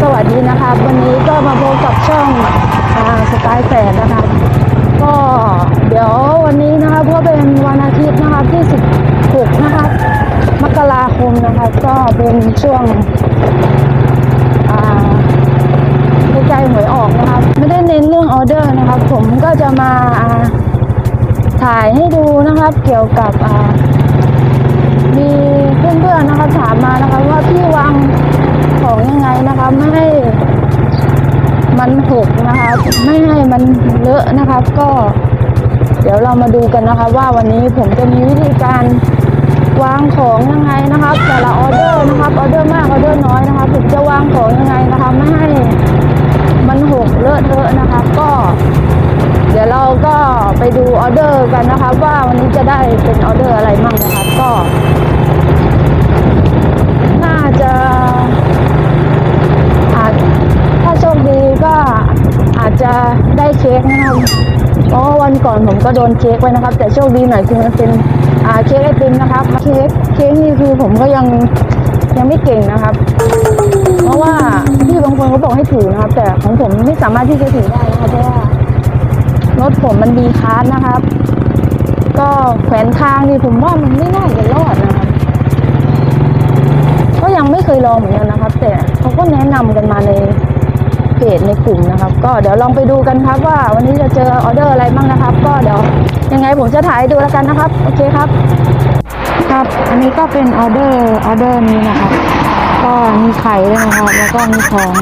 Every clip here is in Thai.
สวัสดีนะครับวันนี้ก็มาพบกับช่องอ่าสไตล์แสนนะครับก็เดี๋ยววันนี้นะครับก็เป็นวันอาทิตย์นะครับที่16นะครับมกราคมนะครับก็เป็นช่วงใกล้ๆหวยออกนะครับไม่ได้เน้นเรื่องออเดอร์นะครับผมก็จะมาอ่าถ่ายให้ดูนะครับเกี่ยวกับ ไม่ให้มันเลอะนะครับ ก็ เดี๋ยวเรามาดูกันนะคะ ว่าวันนี้ผมจะมีวิธีการวางของยังไงนะครับ แต่ละออเดอร์นะครับออเดอร์มากออเดอร์น้อยนะคะผมจะวางของยังไงนะคะ ไม่ให้มันหกเลอะเทอะนะคะ ก็ เดี๋ยวเราก็ไปดูออเดอร์กันนะคะ ว่าวันนี้จะได้เป็นออเดอร์ โดนเค้กไว้นะครับ แต่โชคดีหน่อยคือมันเป็นเค้กไอติมนะครับเค้กเค้กนี่คือผมก็ยังยังไม่เก่งนะครับ เพราะว่าพี่บางคนเขาบอกให้ถือนะครับ แต่ของผมไม่สามารถที่จะถือได้นะครับเพราะว่ารถผมมันดีคาร์นะครับ ก็แขวนทางนี่ผมว่ามันไม่น่าจะรอดนะครับ ก็ยังไม่เคยลองเหมือนกันนะครับ แต่เขาก็แนะนำกันมาใน เพจในกลุ่มนะครับ ก็เดี๋ยวลองไปดูกันครับว่าวันนี้จะเจอออเดอร์อะไรบ้างนะครับ ก็เดี๋ยวยังไงผมจะถ่ายดูแล้วกันนะครับ โอเคครับ ครับ อันนี้ก็เป็นออเดอร์ออเดอร์นี้นะครับ ก็มีไข่ด้วยนะครับ แล้วก็มีของ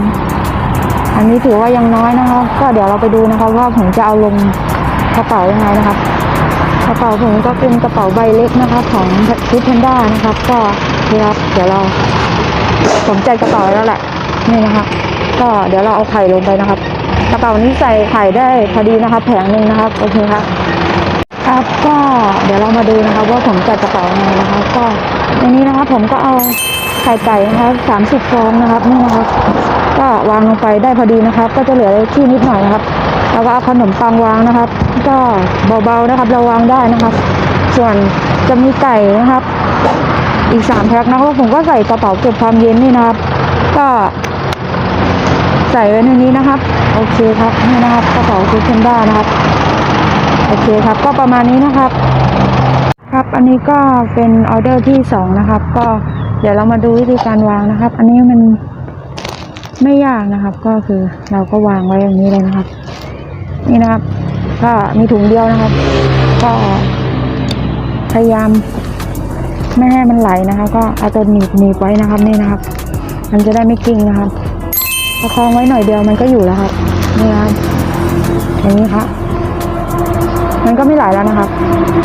อันนี้ถือว่ายังน้อยนะครับ ก็เดี๋ยวเราไปดูนะครับว่าผมจะเอาลงกระเป๋ายังไงนะครับ กระเป๋าผมก็เป็นกระเป๋าใบเล็กนะครับ ของฟูดแพนด้านะครับ ก็นี่ครับเดี๋ยวเราผมจัดกระเป๋าแล้วแหละนี่นะครับ ก็เดี๋ยวเราเอาไข่ลงไปนะครับกระเป๋านี้ใส่ไข่ได้พอดีนะครับ แผงหนึ่งนะครับโอเคครับครับก็เดี๋ยวเรามาดูนะครับ ว่าผมจัดกระเป๋ายังไงนะครับ ก็ในนี้นะครับผมก็เอาไข่ไก่นะครับสามสิบฟองนะครับนี่นะครับ ก็วางลงไปได้พอดีนะครับ ก็จะเหลือที่นิดหน่อยนะครับแล้วก็เอาขนมปังวางนะครับ ก็เบาๆนะครับ เราวางได้นะครับ ส่วนจะมีไก่นะครับ อีกสามแพ็คนะครับผมก็ใส่กระเป๋าเก็บความเย็นนี่นะครับ ก็ ใส่ไว้ในนี้นะครับ โอเคครับนี่นะครับกระเป๋าฟูดแพนด้านะครับ โอเคครับ ก็ประมาณนี้นะครับ ครับอันนี้ก็เป็นออเดอร์ที่สองนะครับ ก็เดี๋ยวเรามาดูวิธีการวางนะครับ อันนี้มันไม่ยากนะครับ ก็คือเราก็วางไว้อย่างนี้เลยนะครับ นี่นะครับก็มีถุงเดียวนะครับ ก็พยายามไม่ให้มันไหลนะครับก็เอาตัวหนีบหนีบไว้นะครับนี่นะครับ มันจะได้ไม่กิ้งนะครับ ประคองไว้หน่อยเดียวมันก็อยู่แล้วครับนี่นะครับอย่างนี้ครับมันก็ไม่ไหลแล้วนะครับ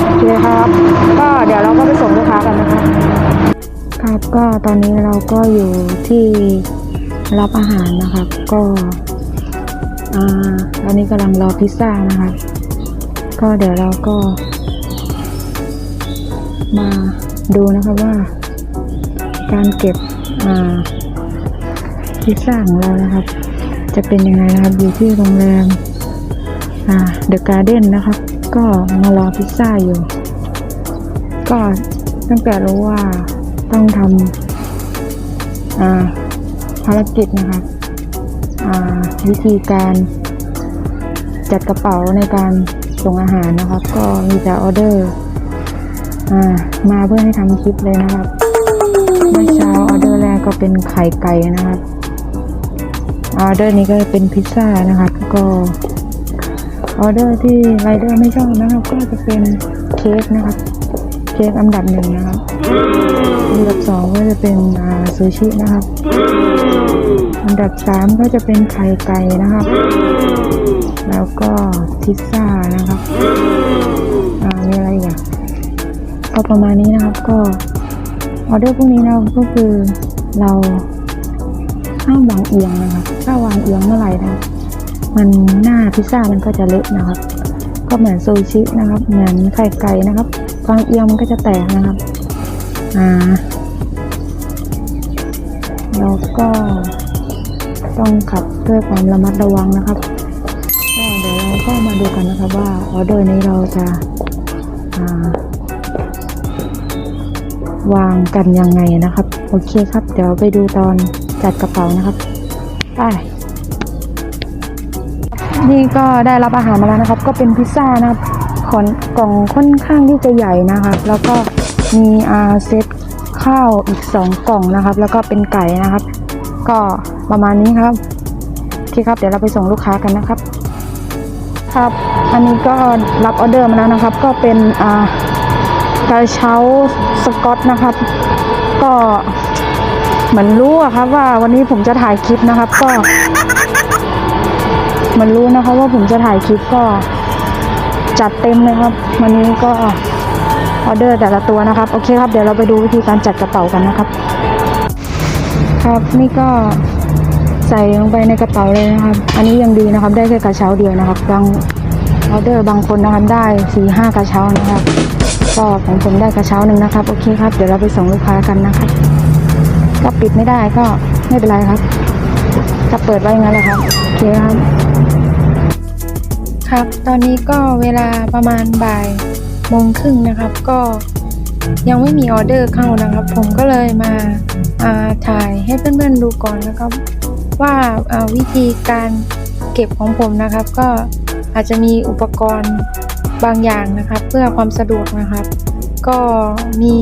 โอเคครับ ก็เดี๋ยวเราก็ไปส่งลูกค้ากันนะครับครับก็ตอนนี้เราก็อยู่ที่รับอาหารนะครับ ก็อ่าตอนนี้กำลังรอพิซซ่านะครับ ก็เดี๋ยวเราก็ มาดูนะครับว่า การเก็บอ่า พิซซ่าของเรานะครับ จะเป็นยังไงนะครับอยู่ที่โรงแรมอ่าเดอะการ์เด้นนะครับ ก็มารอพิซซ่าอยู่ ก็ตั้งแต่รู้ว่าต้องทำอ่าภารกิจนะครับอ่าวิธีการจัดกระเป๋าในการส่งอาหารนะครับ ก็มีแต่ออเดอร์อ่ามาเพื่อให้ทำคลิปเลยนะครับ เมื่อเช้าออเดอร์แรกก็เป็นไข่ไก่นะครับ ออเดอร์นี้ก็เป็นพิซซ่านะครับก็ออเดอร์ที่ไรเดอร์ไม่ชอบนะครับก็จะเป็นเค้กนะครับเค้กอันดับหนึ่งนะครับอันดับสองก็จะเป็นซูชินะครับอันดับสามก็จะเป็นไข่ไก่นะครับ แล้วก็พิซซ่านะครับอ่ามีอะไรอีกอะก็ประมาณนี้นะครับก็ออเดอร์พวกนี้นะครับก็คือเรา ห้ามวางเอียงนะครับถ้าวางเอียงเมื่อไหร่นะมันหน้าพิซซ่ามันก็จะเละนะครับ ก็เหมือนซูชินะครับ เหมือนไข่ไก่นะครับวางเอียงมันก็จะแตกนะครับอ่าแล้วก็ต้องขับด้วยความระมัดระวังนะครับก็เดี๋ยวเราก็มาดูกันนะครับว่าออเดอร์นี้เราจะาวางกันยังไงนะครับ โอเคครับ เดี๋ยวไปดูตอน จัดกระเป๋านะครับไปนี่ก็ได้รับอาหารมาแล้วนะครับ ก็เป็นพิซซ่านะครับขอนกล่องค่อนข้างที่จะใหญ่นะครับ แล้วก็มีอาเซตข้าวอีกสองกล่องนะครับ แล้วก็เป็นไก่นะครับ ก็ประมาณนี้ครับโอเคครับเดี๋ยวเราไปส่งลูกค้ากันนะครับ ครับ อันนี้ก็รับออเดอร์มาแล้วนะครับ ก็เป็นอ่ากระเช้าสกอตนะครับ ก็ เหมือนรู้อะครับว่าวันนี้ผมจะถ่ายคลิปนะครับ ก็เหมันรู้นะคะว่าผมจะถ่ายคลิปก็ จัดเต็มเลยครับ วันนี้ก็ออเดอร์แต่ละตัวนะครับ โอเคครับ เดี๋ยวเราไปดูวิธีการจัดกระเป๋ากันนะครับ ครับนี่ก็ใส่ลงไปในกระเป๋าเลยนะครับ อันนี้ยังดีนะครับ ได้แค่กระเช้าเดียวนะครับ บางออเดอร์บางคนนะครับได้สี่ห้ากระเช้านะครับ ก็ของผมได้กระเช้าหนึ่งนะครับ โอเคครับ เดี๋ยวเราไปส่งลูกค้ากันนะครับ ก็ปิดไม่ได้ก็ไม่เป็นไรครับก็เปิดไว้งั้นแหละครับโอเคครับครับ ตอนนี้ก็เวลาประมาณบ่ายโมงครึ่งนะครับ ก็ยังไม่มีออเดอร์เข้านะครับ ผมก็เลยมาอ่าถ่ายให้เพื่อนๆดูก่อนนะครับ ว่าอ่าวิธีการเก็บของผมนะครับ ก็อาจจะมีอุปกรณ์บางอย่างนะครับ เพื่อความสะดวกนะครับ ก็มี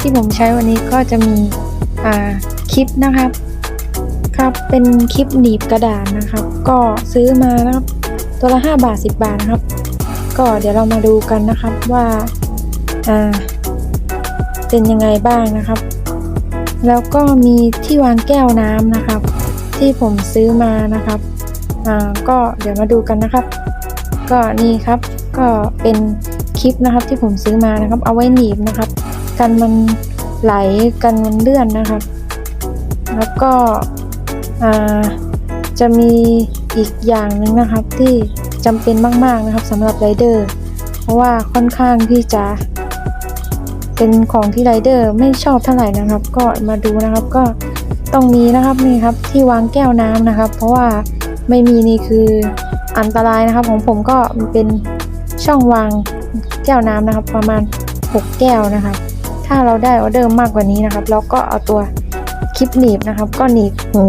ที่ผมใช้วันนี้ก็จะมี คลิปนะครับครับเป็นคลิปหนีบกระดาษนะครับ ก็ซื้อมานะครับตัวละ 5 บาท 10 บาทนะครับ ก็เดี๋ยวเรามาดูกันนะครับว่าอ่าเป็นยังไงบ้างนะครับ แล้วก็มีที่วางแก้วน้ำนะครับ ที่ผมซื้อมานะครับอ่าก็เดี๋ยวมาดูกันนะครับ ก็นี่ครับก็เป็นคลิปนะครับที่ผมซื้อมานะครับ เอาไว้หนีบนะครับ กันมัน ไหลกันมันเลื่อนนะครับ แล้วก็จะมีอีกอย่างหนึ่งนะครับที่จำเป็นมากๆนะครับสำหรับไรเดอร์ เพราะว่าค่อนข้างที่จะ เป็นของที่ไรเดอร์ไม่ชอบเท่าไหร่นะครับ ก็มาดูนะครับก็ต้องมีนะครับนี่ครับที่วางแก้วน้ำนะครับ เพราะว่าไม่มีนี่คืออันตรายนะครับ ของผมก็มันเป็นช่องวางแก้วน้ำนะครับ ประมาณ 6 แก้วนะครับ ถ้าเราได้ออเดอร์มากกว่านี้นะครับ เราก็เอาตัวคลิปหนีบนะครับ ก็หนีบหู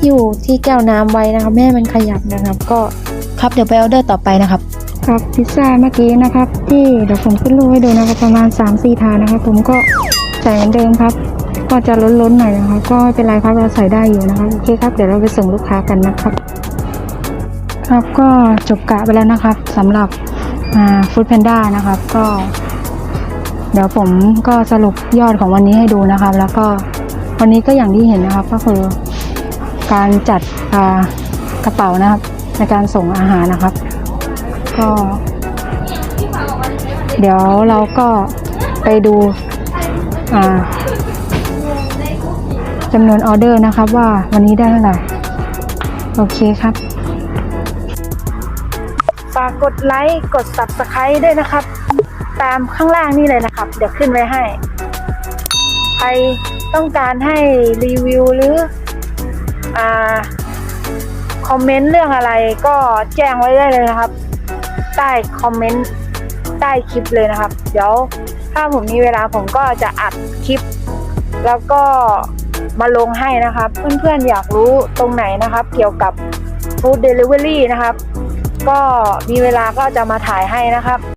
หิ้วที่แก้วน้ำไว้นะครับไม่มันขยับนะครับ ก็ครับเดี๋ยวไปออเดอร์ต่อไปนะครับ ครับพิซซ่าเมื่อกี้นะครับ ที่เดี๋ยวผมขึ้นรูปให้ดูนะครับประมาณ 3 4ถาดนะครับ ผมก็ใส่เหมือนเดิมครับ ก็จะล้นๆหน่อยนะครับก็ไม่เป็นไรครับเราใส่ได้อยู่นะครับโอเคครับเดี๋ยวเราไปส่งลูกค้ากันนะครับ ครับก็จบกะไปแล้วนะครับสำหรับฟู้ดแพนด้านะครับ ก็ เดี๋ยวผมก็สรุปยอดของวันนี้ให้ดูนะครับ แล้วก็วันนี้ก็อย่างที่เห็นนะครับ ก็คือการจัดกระเป๋านะครับ ในการส่งอาหารนะครับ ก็ เดี๋ยวเราก็ไปดูจำนวนออเดอร์นะครับ ว่าวันนี้ได้เท่าไหร่โอเคครับฝากกดไลค์ กด subscribe ด้วยนะครับ ตามข้างล่างนี่เลยนะครับ เดี๋ยวขึ้นไว้ให้ ใครต้องการให้รีวิวหรืออ่าคอมเมนต์เรื่องอะไรก็แจ้งไว้ได้เลยนะครับ ใต้คอมเมนต์ใต้คลิปเลยนะครับ เดี๋ยวถ้าผมมีเวลาผมก็จะอัดคลิป แล้วก็มาลงให้นะครับ เพื่อนๆอยากรู้ตรงไหนนะครับ เกี่ยวกับ Food Delivery นะครับ ก็มีเวลาก็จะมาถ่ายให้นะครับ